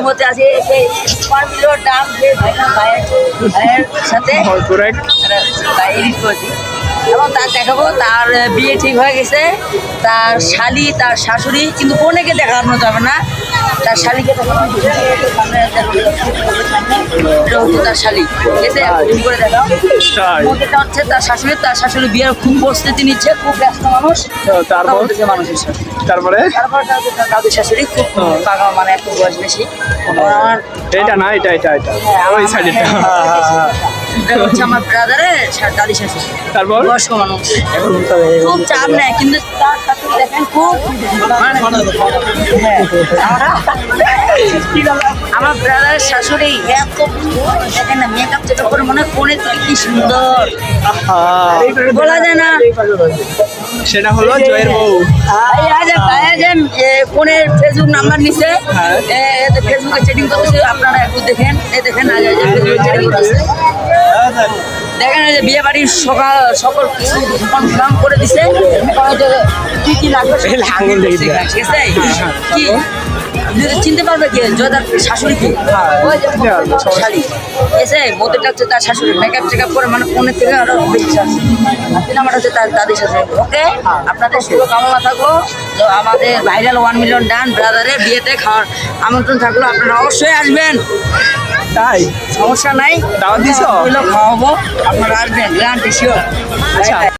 বিয়ের মধ্যে আছে মিলিয়ন দাম যে ভাইয়ের ভাইয়ের ভাইয়ের সাথে এডিট করেছি। এবং তার দেখাবো তার বিয়ে ঠিক হয়ে গেছে। তার শালি তার শাশুড়ি কিন্তু কনেকে দেখানো যাবে না। তার শালিকে দেখানো তার শালি ঠিক আছে করে দেখাও। তাই হচ্ছে তার শাশুড়ি তার শাশুড়ি বিয়ের খুব প্রস্তুতি নিচ্ছে খুব ব্যস্ত মানুষ। তারপর? মানুষের সাথে তারপরে? তারপর তার তার দাদু শাশুড়ি খুব পাকা মানে একটু বয়স বেশি। আমার এটা না এটা এটা এটা। হ্যাঁ, ওই সাইডেটা হ্যাঁ, এটা হচ্ছে আমার ব্রাদারের দাদি শাশুড়ি। তারপর? বয়স্ক মানুষ। খুব চাপ নেয় কিন্তু তার সাথে দেখেন খুব মানে হ্যাঁ, আমরা- ব্রাদারের শাশুড়ি এত দেখেন না মেকআপ যেটা করে মনে হয় কোণে থেকে কি সুন্দর। বলা যায় না। সেটা হলো জয়ের বউ। ফোনের ফেসবুক নাম্বার নিছে। হ্যাঁ। ফেসবুকে চেটিং করতেছে আপনারা একটু দেখেন। এই দেখেন আজ আজ ফেসবুকে চেটিং করতেছে। দেখেন যে বিয়ে বাড়ির সকাল সকল কিছু কনফার্ম করে দিছে। এখন এই যে কি কি লাগবে ঠিক আছে? কি? চিনতে পারবে কে জয়দার শাশুড়ি কি? শাড়ি এসে মোদেরটা হচ্ছে তার শাশুড়ি মেকআপ টেকআপ করে মানে ফোনের থেকে আরও বেশি তিন নাম্বার হচ্ছে তার দাদির শাশুড়ি। ওকে আপনাদের শুভ কামনা থাকল আমাদের ভাইরাল ওয়ান মিলিয়ন ডান ব্রাদারের বিয়েতে খাওয়ার আমন্ত্রণ থাকল। আপনারা অবশ্যই আসবেন। তাই? সমস্যা নাই। দাওয়াত দিছো? খাওয়াবো। আপনারা আসবেন গ্রান্ট শিওর আচ্ছা।